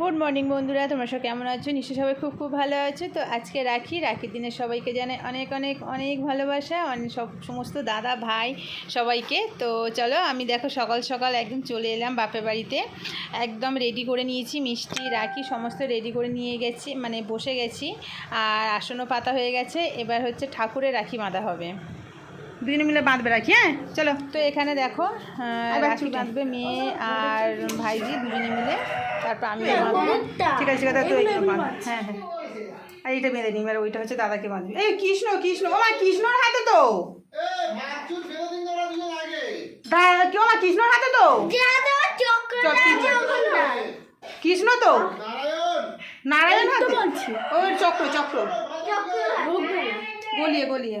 Good morning বন্ধুরা। তোমরা সব কেমন আছো? নিশ্চয়ই সবাই খুব খুব ভালো আছো। তো আজকে রাখি। রাখির দিনে সবাইকে জানাই অনেক অনেক অনেক ভালোবাসা। অনেক সব সমস্ত দাদা, ভাই সবাইকে। তো চলো, আমি দেখো সকাল সকাল একদম চলে এলাম বাপের বাড়িতে। একদম রেডি করে নিয়েছি মিষ্টি, রাখি, সমস্ত রেডি করে নিয়ে গেছি মানে বসে গেছি। আর আসনও পাতা হয়ে গেছে। এবার হচ্ছে ঠাকুরের রাখি বাঁধা হবে। দুজনে মিলে বাঁধবে রাখি হ্যাঁ? চলো। তো এখানে দেখো রাখি বাঁধবে মেয়ে আর ভাইজি দুজনে মিলে। তারপর আমি ঠিক আছে ঠিক আছে তুই হ্যাঁ হ্যাঁ। আর এইটা বেঁধে নিই এবার ওইটা হচ্ছে দাদাকে বাঁধবে। এই কৃষ্ণ কৃষ্ণ ও মা কৃষ্ণর হাতে তো! দা- কি মা কৃষ্ণর হাতে তো? কৃষ্ণ তো? নারায়ণ। হাতে? ওই চক্র চক্র। গলিয়ে গলিয়ে।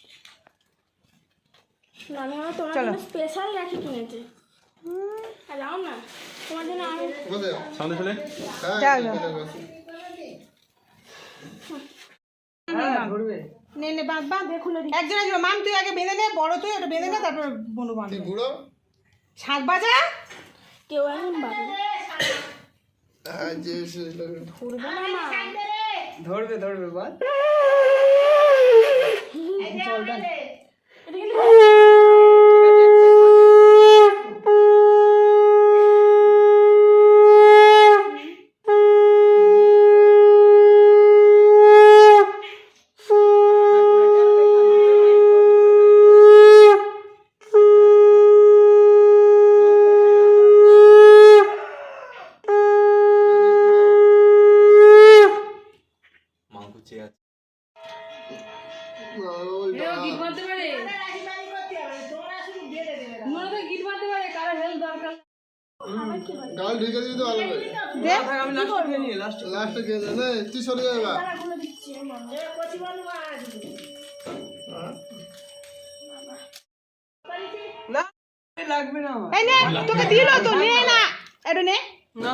আমি আমার তোমার। জন্য স্পেশাল রাখি কিনেছি। যাও না তোমার জন্য আমি সামনে চলে। যাও যাও নে নে বাঁধ। বাঁধ খুলে দিই একজন একজন মাম তুই আগে বেঁধে নে বড় তুই ওটা বেঁধে নে তারপর বনু বাঁধ বুড়ো? শাক বাজা কেউ এখন বাবু হ্যাঁ যে ঘুরবে না মা। ধরবে ধরবে বল ঢেকে দিবি তো ভালো করে। আমি লাস্টে খেয়ে নিয়ে লাস্টে লাস্টে গিয়ে দে তুই সরে যাবে বা না লাগবে না এই নে তোকে দিল তো নে না। এটা নে। না।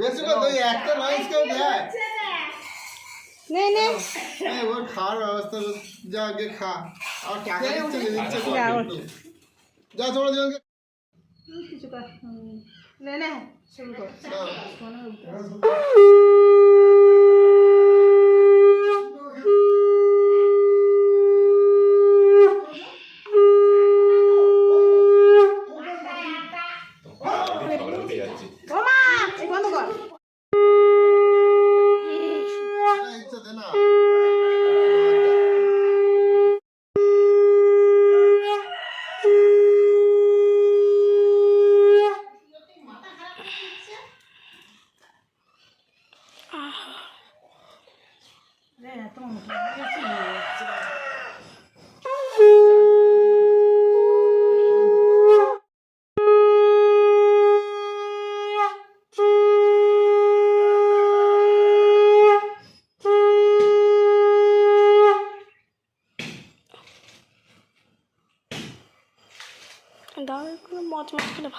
বেশি করে তুই একটা নয়েস কেউ দেয়। নে নে। এই খাওয়ার ব্যবস্থা। যা আগে খা। আর টাকা দিচ্ছে যা, তোমরা দুজনকে। কিছু কর নে নে শুরু কর। দাও।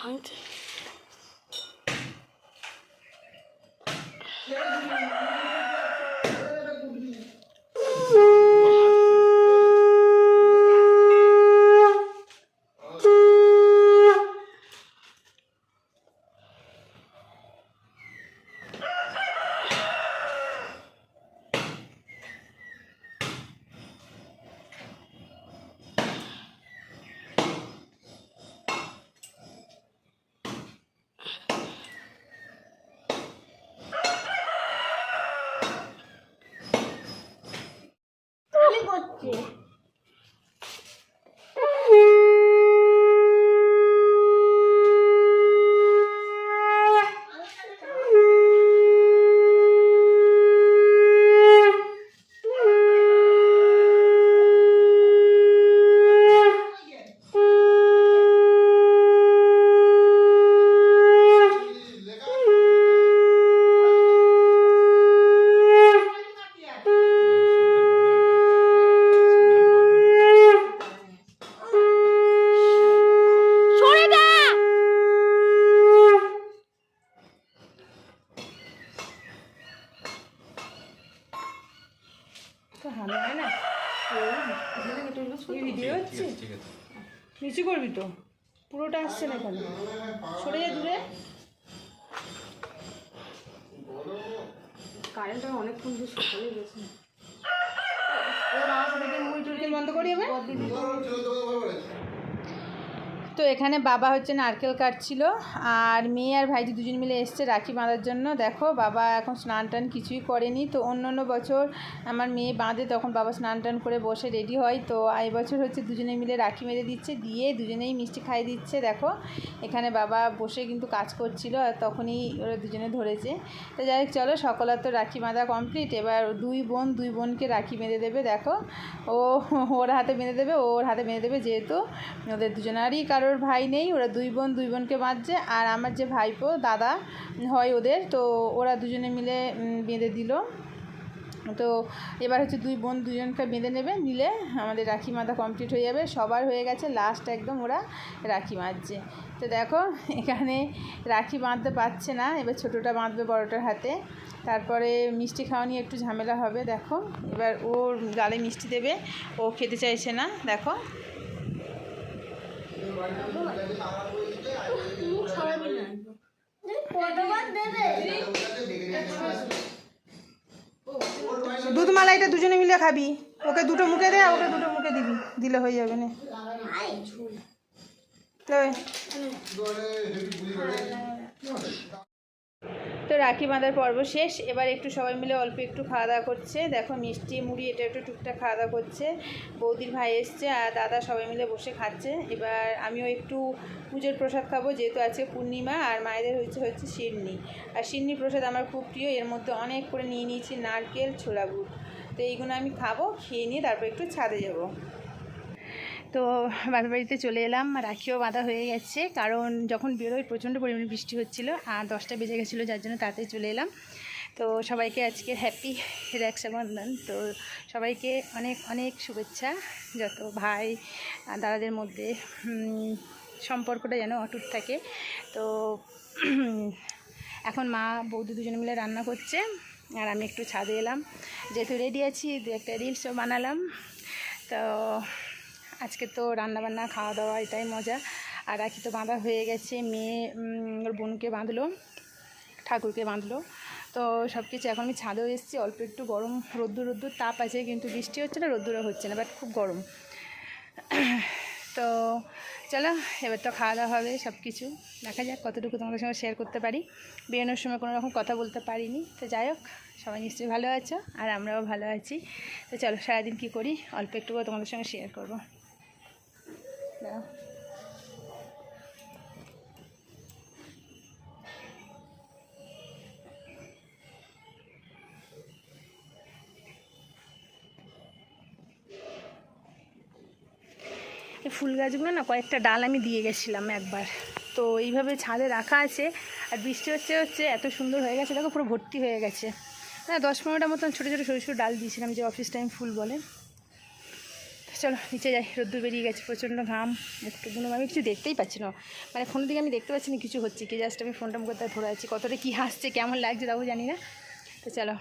hunt. Okay. ভালো হয় না? এই ভিডিও হচ্ছে? নিচু করবি তো। পুরোটা আসছে না কেন সরে যা দূরে। কারেন্টটা অনেকক্ষণ দিয়ে সকালে গেছে। বন্ধ করি এবার? তো এখানে বাবা হচ্ছে নারকেল কাটছিল, আর মেয়ে আর ভাইজি দুজন মিলে এসছে রাখি বাঁধার জন্য। দেখো, বাবা এখন স্নান টান কিছুই করেনি। তো অন্য অন্য বছর আমার মেয়ে বাঁধে, তখন বাবা স্নান টান করে বসে রেডি হয়। তো এই বছর হচ্ছে দুজনে মিলে রাখি মেরে দিচ্ছে, দিয়ে দুজনেই মিষ্টি খাইয়ে দিচ্ছে। দেখো, এখানে বাবা বসে কিন্তু কাজ করছিল, আর তখনই ওরা দুজনে ধরেছে। তো যাই হোক, চলো, সকলের তো রাখি বাঁধা কমপ্লিট এবার দুই বোন, দুই বোনকে রাখি বেঁধে দেবে। দেখো, ও, ওর হাতে বেঁধে দেবে ওর হাতে বেঁধে দেবে, যেহেতু ওদের দুজনারই কারোর ভাই নেই, ওরা দুই বোন, দুই বোনকে বাঁধছে। আর আমার যে ভাইপো, দাদা হয় ওদের, তো ওরা দুজনে মিলে বেঁধে দিল। তো এবার হচ্ছে দুই বোন দুজনকে বেঁধে নেবে, নিলে আমাদের রাখি মাথা কমপ্লিট হয়ে যাবে, সবার হয়ে গেছে লাস্ট একদম ওরা রাখি বাঁধছে তো দেখো, এখানে রাখি বাঁধতে পারছে না, এবার ছোটোটা বাঁধবে বড়টার হাতে। তারপরে মিষ্টি খাওয়া নিয়ে একটু ঝামেলা হবে, দেখো। এবার ওর গালে মিষ্টি দেবে, ও খেতে চাইছে না, দেখো। দুধ মালাইটা দুজনে মিলে খাবি। ওকে দুটো মুখে দে ওকে দুটো মুখে দিবি। দিলে হয়ে যাবে না। তবে তো রাখি বাঁধার পর্ব শেষ। এবার একটু সবাই মিলে অল্প একটু খাওয়া দাওয়া করছে। দেখো মিষ্টি, মুড়ি, এটা একটু টুকটাক খাওয়া দাওয়া করছে। বৌদির ভাই এসছে আর দাদা সবাই মিলে বসে খাচ্ছে। এবার আমিও একটু পুজোর প্রসাদ খাব, যেহেতু আছে পূর্ণিমা আর মায়েদের হচ্ছে হচ্ছে শিরনি আর শিরনি প্রসাদ আমার খুব প্রিয়। এর মধ্যে অনেক করে নিয়ে নিয়েছি নারকেল, ছোলা গুড় তো এইগুলো আমি খাব, খেয়ে নিয়ে তারপর একটু ছাদে যাব। তো বাপের বাড়িতে চলে এলাম, রাখিও বাঁধা হয়ে গেছে। কারণ যখন বেরোয় প্রচণ্ড পরিমাণে বৃষ্টি হচ্ছিল আর দশটা বেজে গেছিল, যার জন্য তাড়াতাড়ি চলে এলাম। তো সবাইকে আজকে হ্যাপি রক্ষাবন্ধন। তো সবাইকে অনেক অনেক শুভেচ্ছা। যত ভাই দাদাদের মধ্যে সম্পর্কটা যেন অটুট থাকে। তো এখন মা বৌদি দুজনে মিলে রান্না করছে। আর আমি একটু ছাদে এলাম। যেহেতু রেডি আছি, দু একটা রিলসও বানালাম। তো আজকে তো রান্না বান্না খাওয়া দাওয়া এটাই মজা। আর রাখি তো বাঁধা হয়ে গেছে, মেয়ে ওর বোনকে বাঁধলো, ঠাকুরকে বাঁধলো। তো সব কিছু এখন আমি ছাদেও এসেছি, অল্প একটু গরম, রোদ্দুর রোদ্দুর তাপ আছে, কিন্তু বৃষ্টি হচ্ছে না, রোদ্দুরও হচ্ছে না বাট খুব গরম। তো চলো, এবার তো খাওয়া দাওয়া হবে সব কিছু দেখা যাক কতটুকু তোমাদের সঙ্গে শেয়ার করতে পারি। বেরোনোর সময় কোনো রকম কথা বলতে পারিনি। তো যাই হোক, সবাই নিশ্চয়ই ভালো আছো, আর আমরাও ভালো আছি। তো চলো, সারাদিন কী করি? অল্প একটু তোমাদের সঙ্গে শেয়ার করব। এই ফুল গাছগুলো না কয়েকটা ডাল আমি দিয়ে গেছিলাম একবার। তো এইভাবে ছাদে রাখা আছে। আর বৃষ্টি হচ্ছে হচ্ছে এত সুন্দর হয়ে গেছে। দেখো পুরো ভর্তি হয়ে গেছে। হ্যাঁ দশ পনেরোটা মতন ছোটো ছোটো, সরু সরু ডাল দিয়েছিলাম, যে অফিস টাইম ফুল বলে। চলো, নিচে যাই। রোদ্দুর বেরিয়ে গেছে, প্রচণ্ড ঘাম। মুখটুকুনো আমি কিছু দেখতেই পাচ্ছি না। মানে ফোনের দিকে আমি দেখতে পাচ্ছি না, কিছু হচ্ছে কি। জাস্ট আমি ফোনটা মুখে ধরে আছি। কতটা কী হাসছে, কেমন লাগছে, তাও জানি না। তো চলো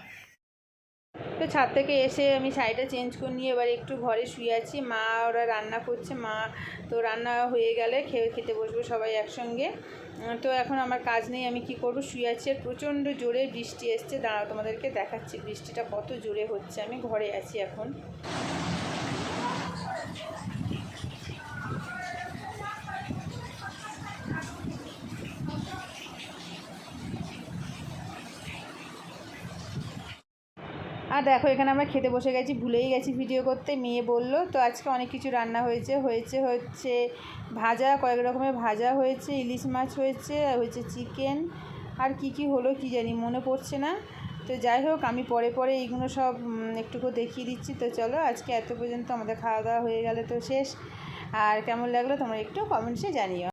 তো ছাদ থেকে এসে আমি শাড়িটা চেঞ্জ করে নিয়ে এবার একটু ঘরে শুয়ে আছি। মা ওরা রান্না করছে, মা তো রান্না হয়ে গেলে খেয়ে খেতে বসবো সবাই একসঙ্গে। তো এখন আমার কাজ নেই, আমি কি করব? শুয়ে আছি আর প্রচণ্ড জোরে বৃষ্টি এসছে। দাঁড়াও, তোমাদেরকে দেখাচ্ছি। বৃষ্টিটা কত জোরে হচ্ছে। আমি ঘরে আছি এখন। দেখো, এখানে আমরা খেতে বসে গেছি, ভুলেই গেছি ভিডিও করতে। মেয়ে বলল, তো আজকে অনেক কিছু রান্না হয়েছে হয়েছে হচ্ছে ভাজা, কয়েক রকমের ভাজা হয়েছে, ইলিশ মাছ হয়েছে হয়েছে চিকেন আর কি কি হলো কি জানি, মনে পড়ছে না। তো যাই হোক, আমি পরে পরে এইগুলো সব একটুকু দেখিয়ে দিচ্ছি। তো চলো, আজকে এত পর্যন্ত আমাদের খাওয়া দাওয়া হয়ে গেলে তো শেষ। আর কেমন লাগল তোমরা একটু কমেন্টসে জানিও।